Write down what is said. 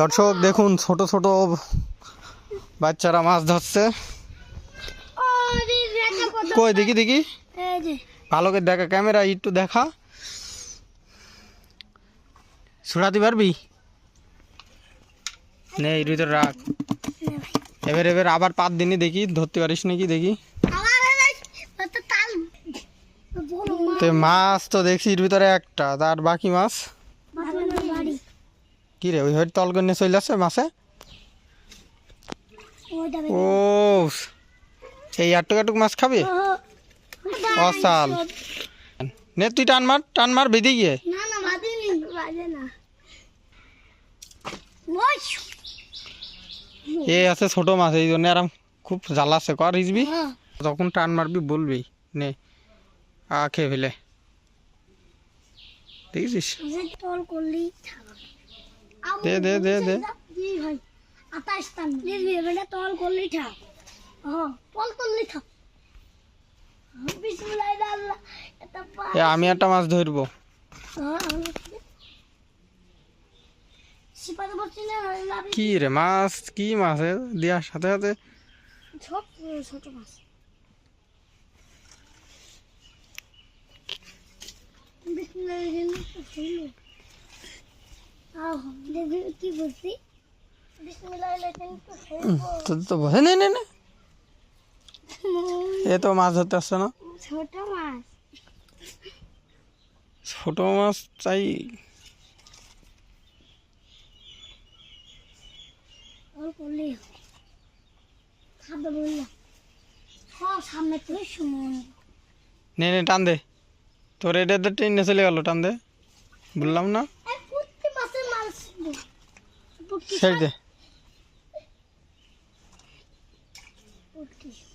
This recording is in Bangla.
দর্শক, দেখুন, ছোট ছোট বাচ্চারা মাছ ধরছে। কই, দেখি দেখি। ভালো করে দেখা, ক্যামেরা একটু দেখা। ছুড়াতে পারবি? নে এর ভিতর রাখ। এবার এবার আবার পাত দিনই দেখি, ধরতে পারিস নাকি, দেখি। তো মাছ তো দেখছি, এর ভিতরে একটা, তার বাকি মাছ? কি রে ওই হয়তো তল নিয়ে চলে আসছে মাছে ও এই আটটুক আটটুক মাছ খাবে? অসাল নে তুই টান মার টান মার বেঁধে গিয়ে। এ আছে ছোট মাছ এই জন্য আরাম খুব জ্বালাচ্ছে কর হিসবি হ্যাঁ যখন টান মারবি বলবি নে আ খেয়ে ফেলে। দেখেছিস? দে, দে, দে, দে। আমি একটা মাছ ধরবো কি রে মাছ কি মাছ? দেওয়ার সাথে সাথে ছোট মাছ কি বলছি? তো বসে নে নে এ তো মাছ ধরতে আসছে না? ছোট মাছ। ছোট মাছ চাই। নে নে টান দে। তোর এটা তো ট্রেনে চলে গেল টান দে। বললাম না? Sevdi. Muhteşem.